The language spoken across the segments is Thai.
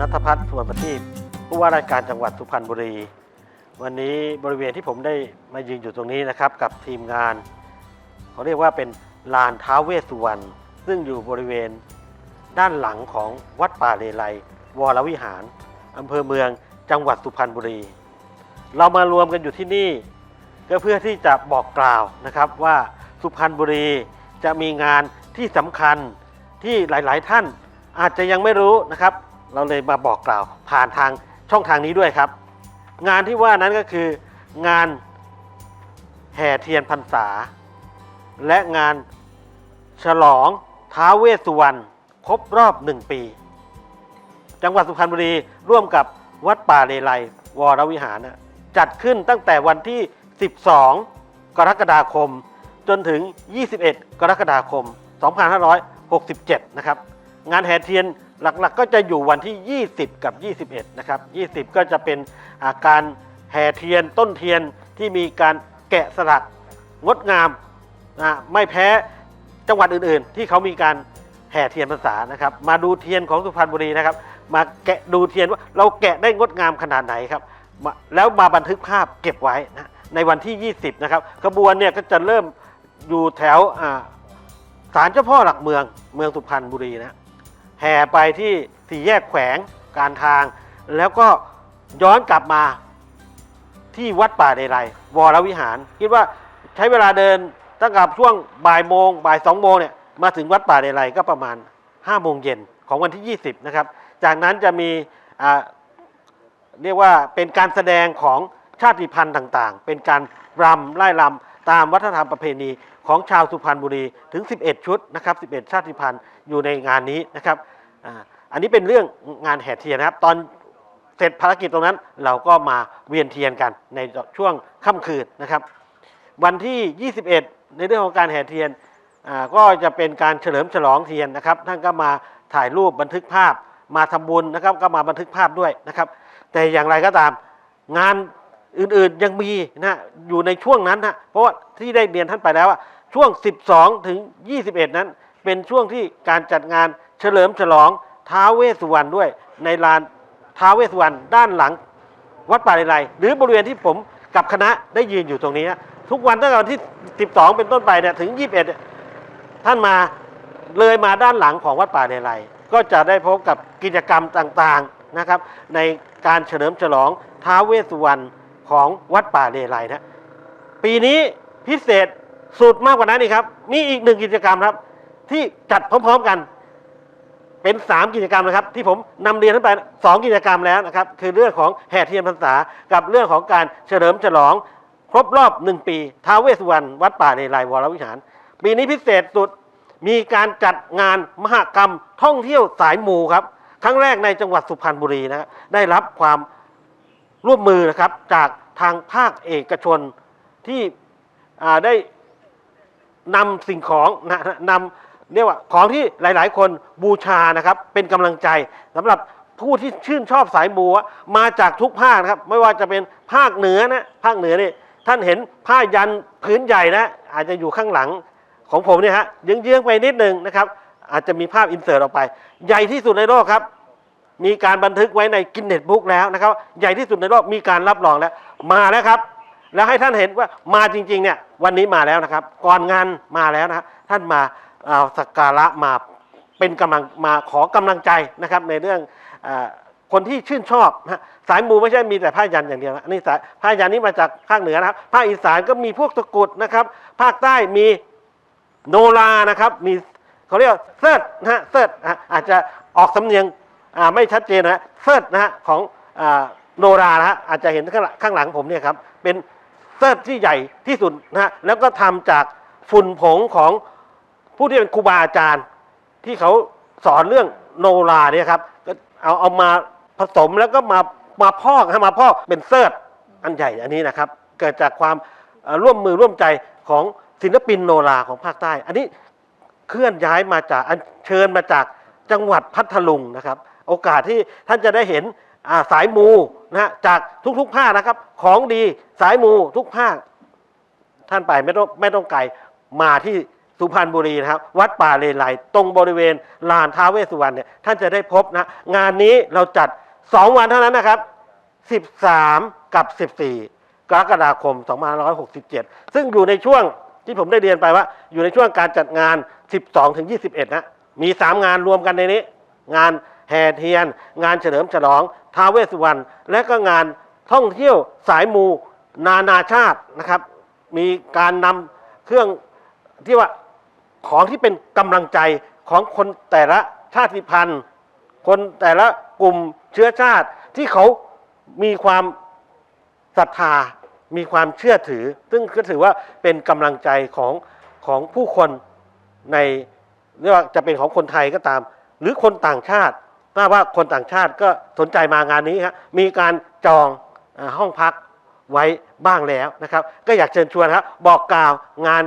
นัทพัฒน์สวนประทีปผู้ว่าราชการจังหวัดสุพรรณบุรี วันนี้บริเวณที่ผมได้มายืนอยู่ตรงนี้นะครับ กับทีมงานเขาเรียกว่าเป็นลานท้าเวสสุวรรณซึ่งอยู่บริเวณด้านหลังของวัดป่าเลไลวรวิหารอำเภอเมืองจังหวัดสุพรรณบุรี เรามารวมกันอยู่ที่นี่ ก็เพื่อที่จะบอกกล่าวนะครับว่าสุพรรณบุรีจะมีงานที่สำคัญที่หลาย ๆ ท่านอาจจะยังไม่รู้นะครับ เราเลยมาบอกกล่าวผ่านทางช่องทางนี้ด้วยครับ งานที่ว่านั้นก็คืองานแห่เทียนพรรษา และงานฉลองท้าเวสสุวรรณครบรอบหนึ่งปี จังหวัดสุพรรณบุรีร่วมกับวัดป่าเลไลวรวิหาร จัดขึ้นตั้งแต่วันที่ 12 กรกฎาคม จนถึง 21 กรกฎาคม 2567 นะครับ งานแห่เทียน หลักๆก็จะอยู่วันที่ 20 กับ 21 นะครับ 20 ก็จะเป็นอาการแห่เทียนต้นเทียนที่มีการแกะสลักงดงามนะไม่แพ้จังหวัดอื่นๆ ที่เขามีการแห่เทียนพรรษานะครับ มาดูเทียนของสุพรรณบุรีนะครับ มาแกะดูเทียนว่าเราแกะได้งดงามขนาดไหนครับ แล้วมาบันทึกภาพเก็บไว้นะในวันที่ 20 นะครับขบวนเนี่ยก็จะเริ่มอยู่แถวศาลเจ้าพ่อหลักเมืองเมืองสุพรรณบุรีนะ แห่ไปที่สี่แยกแขวงการทาง แล้วก็ย้อนกลับมาที่วัดป่าเดรัยวรวิหาร คิดว่าใช้เวลาเดินตั้งแต่ช่วงบ่ายโมงบ่ายสองโมงเนี่ยมาถึงวัดป่าเดรัยก็ประมาณ5้าโมงเย็นของวันที่ 20 นะครับ จากนั้นจะมีเรียกว่าเป็นการแสดงของชาติพันธุ์ต่างๆ เป็นการรำไล่รำ ตามวัฒนธรรมประเพณีของชาวสุพรรณบุรีถึง 11 ชุดนะครับ 11 ชาติพันธุ์อยู่ในงานนี้นะครับอันนี้เป็นเรื่องงานแห่เทียนนะครับ ตอนเสร็จภารกิจตรงนั้นเราก็มาเวียนเทียนกันในช่วงค่ำคืนนะครับ วันที่ 21 ในเรื่องของการแห่เทียนก็จะเป็นการเฉลิมฉลองเทียนนะครับท่านก็มาถ่ายรูปบันทึกภาพมาทำบุญนะครับ ก็มาบันทึกภาพด้วยนะครับ แต่อย่างไรก็ตามงาน อื่นๆยังมีนะอยู่ในช่วงนั้นนะเพราะว่าที่ได้เรียนท่านไปแล้วว่าช่วง 12 ถึง 21 นั้น เป็นช่วงที่การจัดงานเฉลิมฉลองท้าเวสสุวรรณด้วย ในลานท้าเวสสุวรรณด้านหลัง วัดป่าเลไลหรือบริเวณที่ผมกับคณะได้ยืนอยู่ตรงนี้นะทุกวันตั้งแต่วันที่ 12 เป็นต้นไปเนี่ยถึง 21เนี่ยท่านมาเลยมาด้านหลังของวัดป่าเลไลก็จะได้พบกับกิจกรรมต่างๆนะครับ ในการเฉลิมฉลองท้าเวสสุวรรณ ของวัดป่าเลไลนะปีนี้พิเศษสุดมากกว่านั้นอีกครับ มีอีกหนึ่งกิจกรรมครับ ที่จัดพร้อมๆกัน เป็น 3 กิจกรรมนะครับ ที่ผมนำเรียนขึ้นไป 2 กิจกรรมแล้วนะครับ คือเรื่องของแห่เทียนพรรษา กับเรื่องของการเฉลิมฉลอง ครบรอบ 1 ปีท้าวเวสสุวรรณวัดป่าในลายวรวิหาร ปีนี้พิเศษสุดมีการจัดงานมหกรรมท่องเที่ยวสายมูครับ ครั้งแรกในจังหวัดสุพรรณบุรีนะครับได้รับความ ร่วมมือนะครับจากทางภาคเอกชนที่ได้นำสิ่งของนะนำเรียกว่าของที่หลาย ๆ คนบูชานะครับเป็นกำลังใจสำหรับผู้ที่ชื่นชอบสายมูอมาจากทุกภาคนะครับ ไม่ว่าจะเป็นภาคเหนือนะภาคเหนือนี่ท่านเห็นผ้ายันพื้นใหญ่นะอาจจะอยู่ข้างหลังของผมเนี่ยฮะเยื้องๆไปนิดนึงนะครับ อาจจะมีภาพอินเสิร์ตออกไป ใหญ่ที่สุดในโลกครับ มีการบันทึกไว้ในกินเน็ตบุ๊กแล้วนะครับ ใหญ่ที่สุดในโลกมีการรับรองแล้ว มาแล้วครับ แล้วให้ท่านเห็นว่ามาจริงๆเนี่ยวันนี้มาแล้วนะครับ ก่อนงานมาแล้วนะครับท่านมาเอาสักการะมาเป็นกำลังมาขอกำลังใจนะครับในเรื่องอคนที่ชื่นชอบสายมูไม่ใช่มีแต่ผ้ายันอย่างเดียวนะนี่สายผ้ายันนี่มาจากภาคเหนือนะครับภาคอีสานก็มีพวกตะกุดนะครับ ภาคใต้มีโนรานะครับ มีเขาเรียกว่าเซิร์ตนะฮะเซิร์ตอาจจะออกสำเนียง ไม่ชัดเจนนะเซิร์ตนะฮะของอโนรานะฮะอาจจะเห็นข้างหลังข้างหลังผมเนี่ยครับเป็นเซิร์ฟที่ใหญ่ที่สุดนะฮะแล้วก็ทำจากฝุ่นผงของผู้ที่เป็นครูบาอาจารย์ ที่เขาสอนเรื่องโนราเนี่ยครับก็เอาเอามาผสมแล้วก็มามาพอกให้มาพอกเป็นเซิร์ฟอันใหญ่อันนี้นะครับ เกิดจากความร่วมมือร่วมใจของศิลปินโนราของภาคใต้ อันนี้เคลื่อนย้ายมาจากอันเชิญมาจากจังหวัดพัทลุงนะครับ โอกาสที่ท่านจะได้เห็นาสายมูนะฮะจากทุกๆภาคนะครับ ของดีสายมูทุกภาค ท่านไปไม่ต้องไม่ต้องไกลมาที่สุพรรณบุรีนะครับ วัดป่าเลไลตรงบริเวณลานท้าเวสสุวรรณเนี่ยท่านจะได้พบนะ งานนี้เราจัด 2 วันเท่านั้นนะครับ 13 กับ 14 กรกฎาคม 2567 ซึ่งอยู่ในช่วงที่ผมได้เรียนไปว่า อยู่ในช่วงการจัดงาน 12ถึง21 นะ มี 3 งานรวมกันในนี้ งาน แห่เทียน งานเฉลิมฉลองท้าเวสุวรรณและก็งานท่องเที่ยวสายมูนานาชาตินะครับ มีการนำเครื่องที่ว่าของที่เป็นกำลังใจของคนแต่ละชาติพันธุ์ คนแต่ละกลุ่มเชื้อชาติที่เขามีความศรัทธา มีความเชื่อถือ ซึ่งก็ถือว่าเป็นกำลังใจของของผู้คนในไม่ว่าจะเป็นของคนไทยก็ตาม หรือคนต่างชาติ ถ้าว่าคนต่างชาติก็สนใจมางานนี้ครับมีการจองห้องพักไว้บ้างแล้วนะครับ ก็อยากเชิญชวนครับบอกกล่าวงาน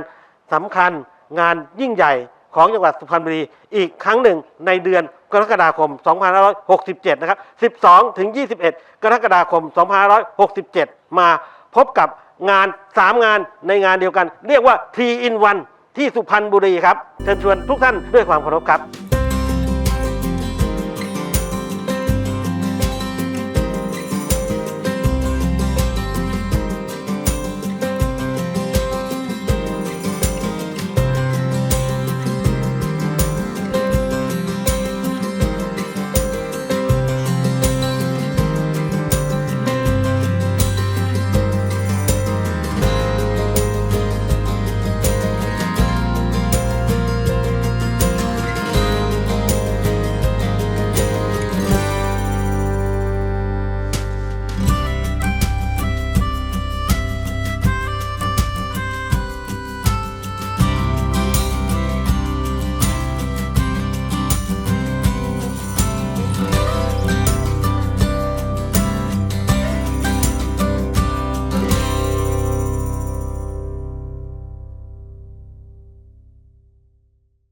สำคัญงานยิ่งใหญ่ของจังหวัดสุพรรณบุรีอีกครั้งหนึ่งในเดือนกรกฎาคม 2567 นะครับ 12 ถึง 21 กรกฎาคม 2567 มาพบกับงาน 3 งานในงานเดียวกัน เรียกว่า T in 1ที่สุพรรณบุรีครับ เชิญชวนทุกท่านด้วยความเคารพครับ